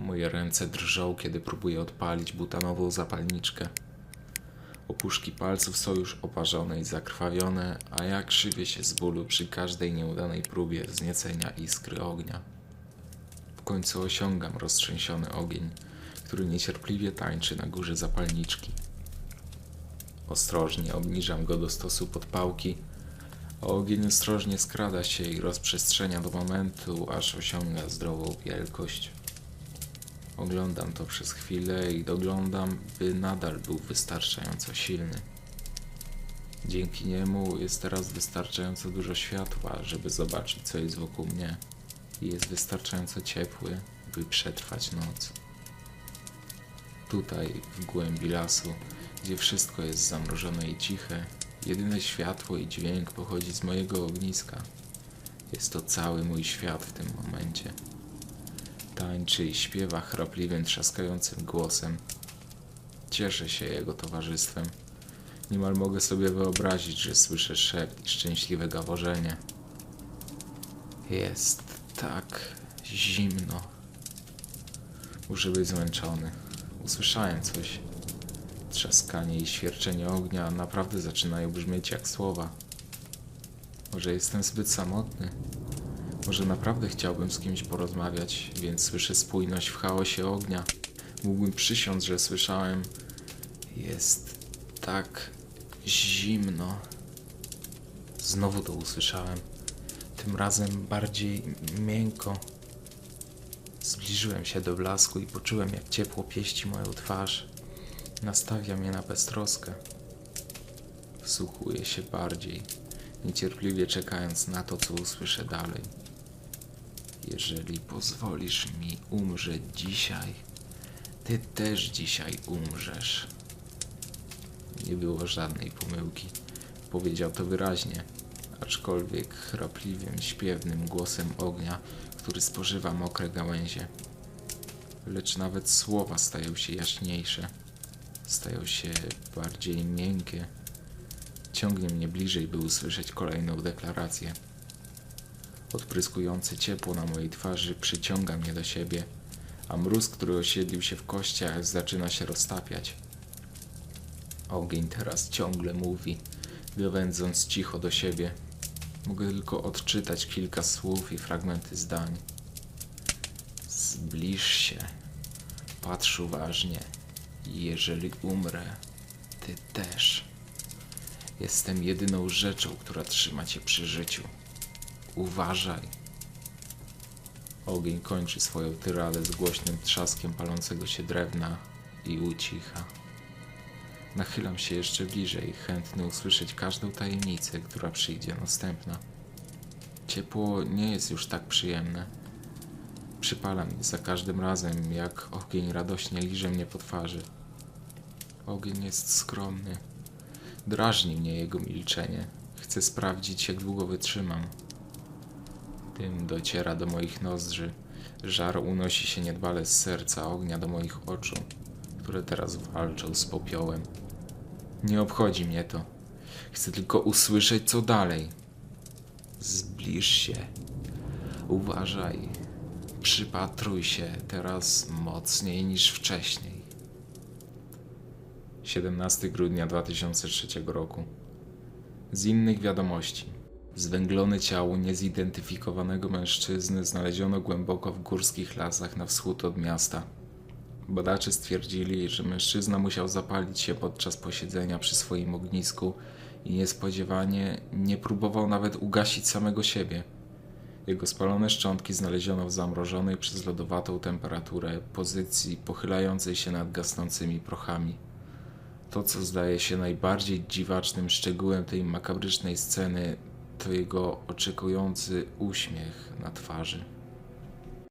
Moje ręce drżą, kiedy próbuję odpalić butanową zapalniczkę. Opuszki palców są już oparzone i zakrwawione, a ja krzywię się z bólu przy każdej nieudanej próbie wzniecenia iskry ognia. W końcu osiągam roztrzęsiony ogień, który niecierpliwie tańczy na górze zapalniczki. Ostrożnie obniżam go do stosu podpałki, a ogień ostrożnie skrada się i rozprzestrzenia do momentu, aż osiąga zdrową wielkość. Oglądam to przez chwilę i doglądam, by nadal był wystarczająco silny. Dzięki niemu jest teraz wystarczająco dużo światła, żeby zobaczyć, co jest wokół mnie, i jest wystarczająco ciepły, by przetrwać noc. Tutaj, w głębi lasu, gdzie wszystko jest zamrożone i ciche, jedyne światło i dźwięk pochodzi z mojego ogniska. Jest to cały mój świat w tym momencie. Tańczy i śpiewa chrapliwym, trzaskającym głosem. Cieszę się jego towarzystwem. Niemal mogę sobie wyobrazić, że słyszę szept i szczęśliwe gaworzenie. Jest tak zimno. Muszę być zmęczony. Usłyszałem coś. Trzaskanie i świerczenie ognia naprawdę zaczynają brzmieć jak słowa. Może jestem zbyt samotny? Może naprawdę chciałbym z kimś porozmawiać, więc słyszę spójność w chaosie ognia. Mógłbym przysiąc, że słyszałem. Jest tak zimno. Znowu to usłyszałem. Tym razem bardziej miękko. Zbliżyłem się do blasku i poczułem, jak ciepło pieści moją twarz. Nastawia mnie na beztroskę. Wsłuchuję się bardziej, niecierpliwie czekając na to, co usłyszę dalej. Jeżeli pozwolisz mi umrzeć dzisiaj, ty też dzisiaj umrzesz. Nie było żadnej pomyłki. Powiedział to wyraźnie, aczkolwiek chrapliwym, śpiewnym głosem ognia, który spożywa mokre gałęzie. Lecz nawet słowa stają się jaśniejsze, stają się bardziej miękkie. Ciągnie mnie bliżej, by usłyszeć kolejną deklarację. Odpryskujące ciepło na mojej twarzy przyciąga mnie do siebie, a mróz, który osiedlił się w kościach, zaczyna się roztapiać. Ogień teraz ciągle mówi, gawędząc cicho do siebie. Mogę tylko odczytać kilka słów i fragmenty zdań. Zbliż się, patrz uważnie. Jeżeli umrę, ty też. Jestem jedyną rzeczą, która trzyma cię przy życiu. Uważaj. Ogień kończy swoją tyradę z głośnym trzaskiem palącego się drewna i ucicha. Nachylam się jeszcze bliżej, chętny usłyszeć każdą tajemnicę, która przyjdzie następna. Ciepło nie jest już tak przyjemne. Przypala mnie za każdym razem, jak ogień radośnie liże mnie po twarzy. Ogień jest skromny. Drażni mnie jego milczenie. Chcę sprawdzić, jak długo wytrzymam. Dym dociera do moich nozdrzy. Żar unosi się niedbale z serca ognia do moich oczu, które teraz walczą z popiołem. Nie obchodzi mnie to. Chcę tylko usłyszeć, co dalej. Zbliż się. Uważaj. Przypatruj się teraz mocniej niż wcześniej. 17 grudnia 2003 roku. Z innych wiadomości. Zwęglone ciało niezidentyfikowanego mężczyzny znaleziono głęboko w górskich lasach na wschód od miasta. Badacze stwierdzili, że mężczyzna musiał zapalić się podczas posiedzenia przy swoim ognisku i niespodziewanie nie próbował nawet ugasić samego siebie. Jego spalone szczątki znaleziono w zamrożonej przez lodowatą temperaturę pozycji pochylającej się nad gasnącymi prochami. To, co zdaje się najbardziej dziwacznym szczegółem tej makabrycznej sceny, to jego oczekujący uśmiech na twarzy.